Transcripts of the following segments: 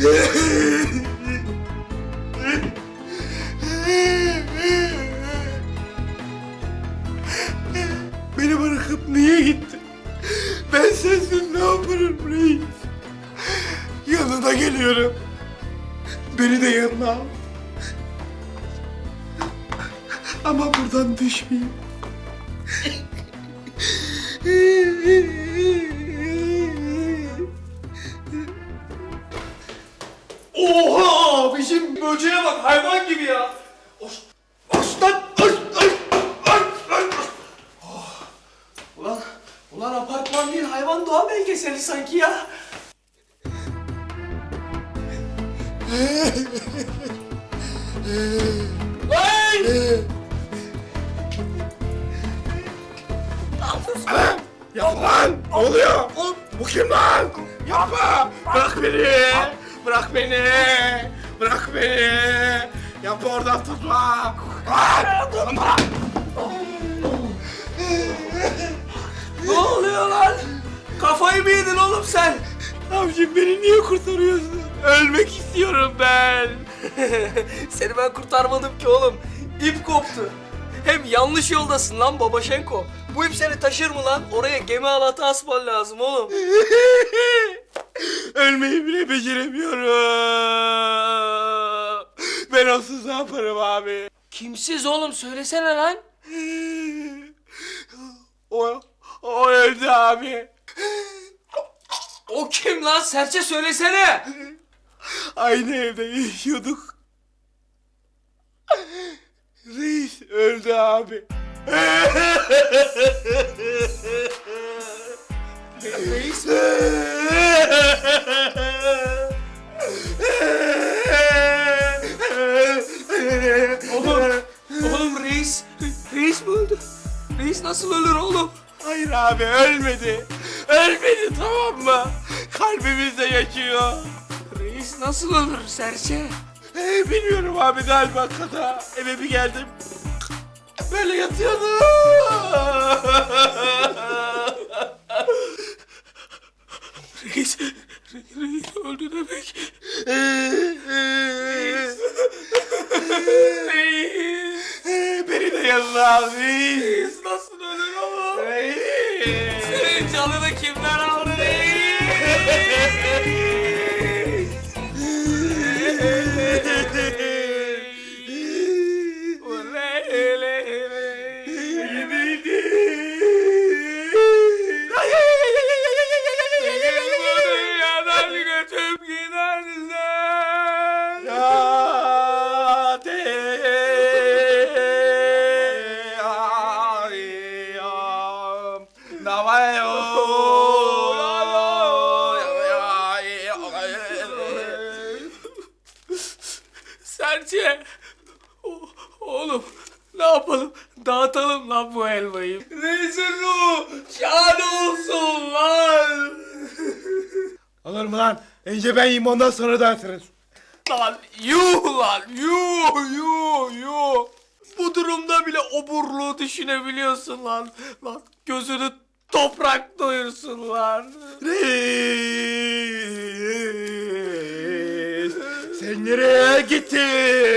Beni bırakıp niye gitti? Ben sensiz ne yaparım reis? Yanına geliyorum. Beni de yanına al. Ama buradan düşmeyeyim. Vay! Yapma lan! Ne oluyor? Bu kim lan? Yapma! Bırak beni! Bırak beni! Bırak beni! Yapma oradan tutma! Lan! Tutma! Ne oluyor lan? Kafayı mı yedin oğlum sen? Abicim beni niye kurtarıyorsun? Ölmek istiyorum ben! Seni ben kurtarmadım ki oğlum. İp koptu. Hem yanlış yoldasın lan Babaşenko. Bu ip seni taşır mı lan? Oraya gemi halatı asman lazım oğlum. Ölmeyi bile beceremiyorum. Ben onsuz ne yaparım abi? Kimsiz oğlum söylesene lan. O, o öldü abi. O kim lan? Serçe söylesene. Aynı evde yaşıyorduk. Reis öldü abi. Serçe? Ee, bilmiyorum abi galiba kada. Eve bir geldim. Böyle yatıyordu. Reis, reis öldü demek. Reis. Beni de yanına al reis. Reis nasıl ölür oğlum? Reis. Senin canını kimler aldı reis? Olur mu lan? Önce ben yiyeyim ondan sonra dağıtırız. Lan yuh lan yuh yuh yuh. Bu durumda bile oburluğu düşünebiliyorsun lan. Lan gözünü toprak doyursun lan. Reis, sen nereye gittin?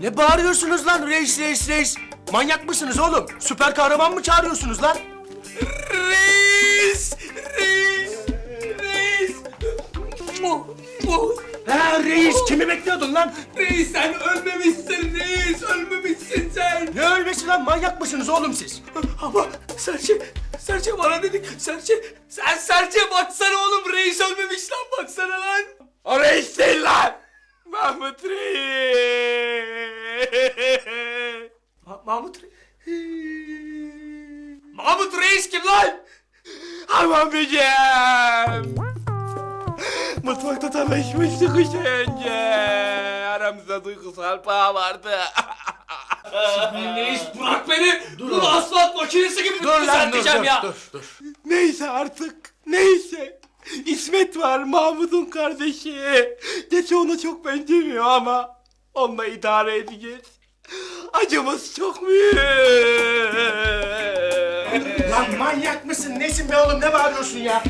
Ne bağırıyorsunuz lan reis reis reis? Manyak mısınız oğlum? Süper kahraman mı çağırıyorsunuz lan? Reis! Reis! Reis! Muh, muh. Ha reis kimi bekliyordun lan? Reis sen ölmemişsin reis ölmemişsin sen. Ne ölmesi lan manyak mısınız oğlum siz? Ama Serçe, Serçe bana dedik. Serçe, sen Serçe baksana oğlum reis ölmemiş lan baksana lan. O reis değil lan! Mahmut Reis! Ma- Mahmut Reis. Mahmut Reis kim lan? Aman böceğim! Mutfakta tanışmıştık işte önce. Aramızda duygusal bağ vardı. Reis bırak beni. Dur, asfalt makinesi gibi Dur lan dur düzelteceğim dur, ya. dur dur. neyse artık, neyse. İsmet var Mahmut'un kardeşi. Gerçi ona çok benzemiyor ama onunla idare edeceğiz. Acımız çok büyük. Lan manyak mısın? Nesin be oğlum? Ne bağırıyorsun ya?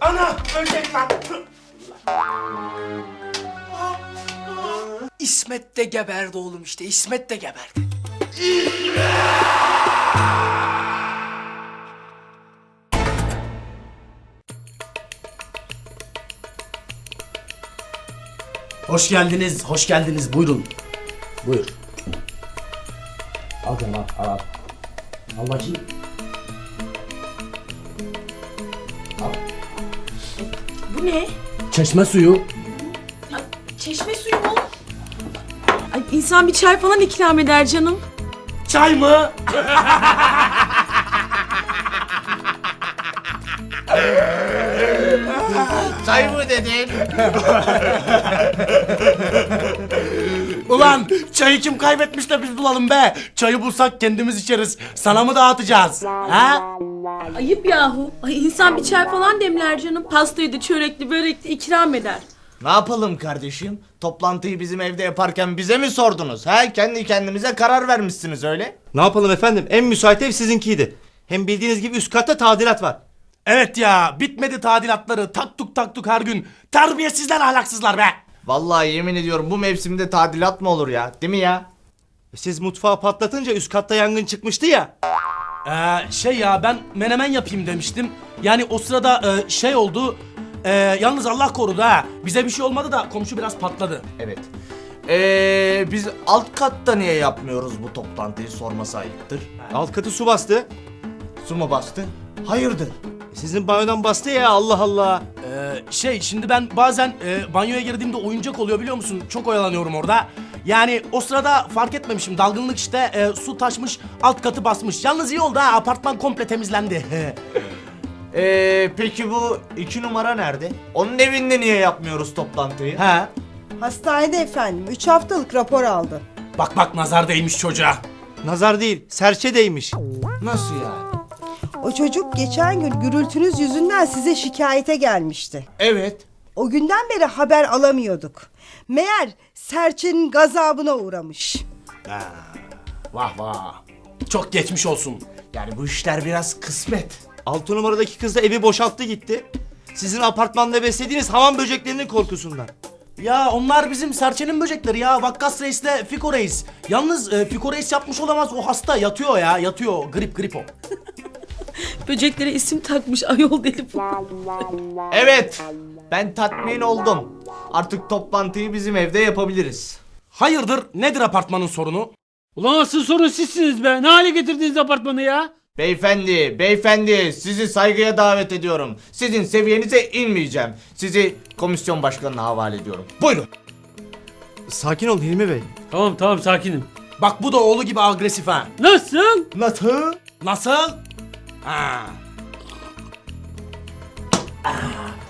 Ana! Ölecek lan! İsmet de geberdi oğlum işte. İsmet de geberdi. Hoş geldiniz, hoş geldiniz. Buyurun. Buyur. Al canım al, al, al. Al bakayım. Bu ne? Çeşme suyu. Çeşme suyu mu? Ay, insan bir çay falan ikram eder canım. Çay mı? dedin? Ulan çayı kim kaybetmiş de biz bulalım be. Çayı bulsak kendimiz içeriz. Sana mı dağıtacağız? Ha? Ayıp yahu. Ay, insan bir çay falan demler canım. Pastaydı, çörekli, börekli ikram eder. Ne yapalım kardeşim? Toplantıyı bizim evde yaparken bize mi sordunuz? Ha? Kendi kendimize karar vermişsiniz öyle. Ne yapalım efendim? En müsait ev sizinkiydi. Hem bildiğiniz gibi üst katta tadilat var. Evet ya bitmedi tadilatları. Taktuk taktuk her gün. Terbiyesizler ahlaksızlar be. Vallahi yemin ediyorum bu mevsimde tadilat mı olur ya? Değil mi ya? E Siz mutfağı patlatınca üst katta yangın çıkmıştı ya. Ee, şey ya ben menemen yapayım demiştim. Yani o sırada e, şey oldu. E, yalnız Allah korudu ha. Bize bir şey olmadı da komşu biraz patladı. Evet. Ee, biz alt katta niye yapmıyoruz bu toplantıyı sorması ayıptır. Alt katı su bastı. Su mu bastı? Hayırdır? Sizin banyodan bastı ya Allah Allah. Ee, şey şimdi ben bazen e, banyoya girdiğimde oyuncak oluyor biliyor musun? Çok oyalanıyorum orada. Yani o sırada fark etmemişim. Dalgınlık işte e, su taşmış alt katı basmış. Yalnız iyi oldu ha apartman komple temizlendi. Ee, peki bu iki numara nerede? Onun evinde niye yapmıyoruz toplantıyı? ha? Hastanede efendim. 3 haftalık rapor aldı. Bak bak nazar değmiş çocuğa. Nazar değil, serçe değmiş. Nasıl yani? O çocuk geçen gün gürültünüz yüzünden size şikayete gelmişti. Evet. O günden beri haber alamıyorduk. Meğer serçenin gazabına uğramış. Vah vah. Çok geçmiş olsun. Yani bu işler biraz kısmet. Altı numaradaki kız da evi boşalttı gitti. Sizin apartmanda beslediğiniz hamam böceklerinin korkusundan. Ya onlar bizim serçenin böcekleri ya. Vakkas Reis'le Fiko Reis. Yalnız e, Fiko Reis yapmış olamaz. O hasta yatıyor ya. Yatıyor. Grip grip o. Böceklere isim takmış ayol deli bu. Evet. Ben tatmin oldum. Artık toplantıyı bizim evde yapabiliriz. Hayırdır? Nedir apartmanın sorunu? Ulan asıl sorun sizsiniz be. Ne hale getirdiniz apartmanı ya? Beyefendi, beyefendi sizi saygıya davet ediyorum. Sizin seviyenize inmeyeceğim. Sizi komisyon başkanına havale ediyorum. Buyurun. Sakin ol Hilmi Bey. Tamam tamam sakinim. Bak bu da oğlu gibi agresif ha. Nasıl? Nasıl? Nasıl? Ha.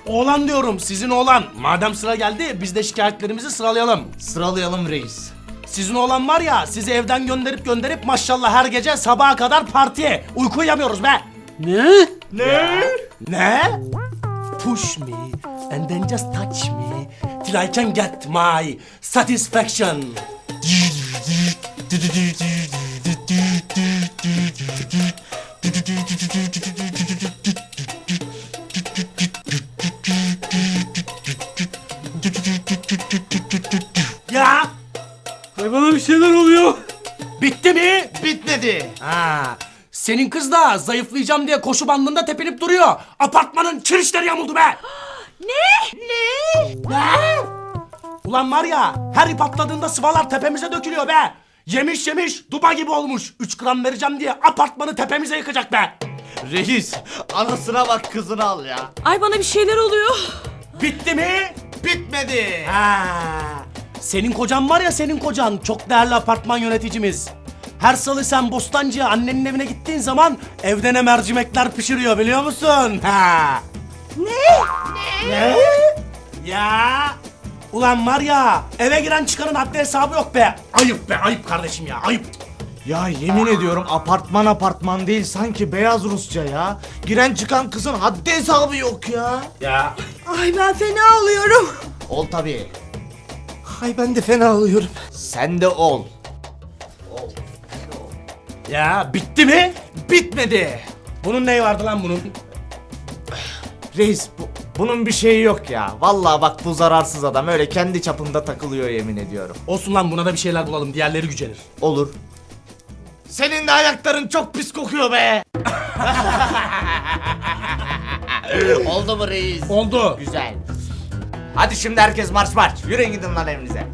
Oğlan diyorum sizin oğlan. Madem sıra geldi biz de şikayetlerimizi sıralayalım. Sıralayalım reis. Sizin oğlan var ya sizi evden gönderip gönderip maşallah her gece sabaha kadar partiye. Uyku uyuyamıyoruz be. Ne? Ne? Ne? Push me and then just touch me till I can get my satisfaction. Ya Ay bana bir şeyler oluyor. bitti mi? Bitmedi. Ha, senin kız da zayıflayacağım diye koşu bandında tepinip duruyor. Apartmanın kirişleri yamuldu be. Ne? Ne? Ne? Ulan var ya her ip atladığında sıvalar tepemize dökülüyor be. Yemiş yemiş duba gibi olmuş. 3 gram vereceğim diye apartmanı tepemize yıkacak be. Reis, anasına bak kızını al ya. Ay bana bir şeyler oluyor. Bitti mi? Bitmedi. Ha. Senin kocan var ya senin kocan çok değerli apartman yöneticimiz. Her salı sen Bostancı'ya annenin evine gittiğin zaman evde ne mercimekler pişiriyor biliyor musun? Ha. Ne? Ne? Ya. Ulan var ya eve giren çıkanın haddi hesabı yok be. Ayıp be ayıp kardeşim ya ayıp. Ya yemin ediyorum apartman apartman değil sanki beyaz Rusça ya. Giren çıkan kızın haddi hesabı yok ya. Ya Ay ben fena oluyorum. Ol tabii. Ay ben de fena alıyorum. Sen de ol. ya bitti mi? Bitmedi. Bunun neyi vardı lan bunun? Reis bunun bir şeyi yok ya. Vallahi bak bu zararsız adam öyle kendi çapında takılıyor yemin ediyorum. Olsun lan buna da bir şeyler bulalım. Diğerleri gücenir. Olur. Senin de ayakların çok pis kokuyor be. Oldu mu reis? Oldu. Güzel. Hadi şimdi herkes marş marş. Yürüyün gidin lan evinize.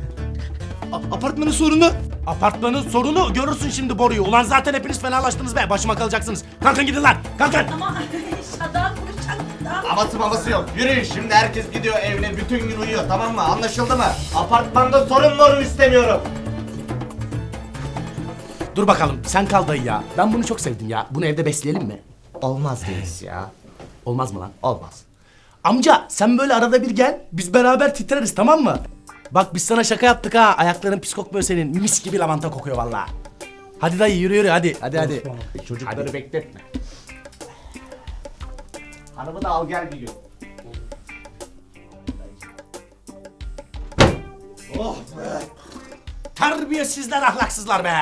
A- apartmanın sorunu. Apartmanın sorunu görürsün şimdi boruyu. Ulan zaten hepiniz fenalaştınız be. Başıma kalacaksınız. Kalkın gidin lan. Kalkın. Ama. Havası maması yok. Yürüyün şimdi herkes gidiyor evine bütün gün uyuyor tamam mı? Anlaşıldı mı? Apartmanda sorun morun istemiyorum. Dur bakalım sen kal dayı ya. Ben bunu çok sevdim ya. Bunu evde besleyelim mi? Olmaz reis ya. Olmaz mı lan? Olmaz. Amca sen böyle arada bir gel. Biz beraber titreriz tamam mı? Bak biz sana şaka yaptık ha. Ayakların pis kokmuyor senin. Mis gibi lavanta kokuyor vallahi. Hadi dayı yürü yürü hadi. Hadi hadi. Çocukları bekletme. Hanımı da al gel bir gün. Terbiyesizler ahlaksızlar be.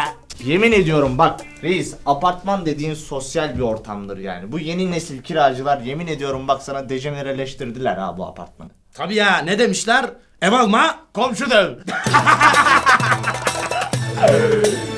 Yemin ediyorum bak reis apartman dediğin sosyal bir ortamdır yani. Bu yeni nesil kiracılar yemin ediyorum bak sana dejenereleştirdiler ha bu apartmanı. Tabii ya ne demişler? Ev alma. Komşu döv.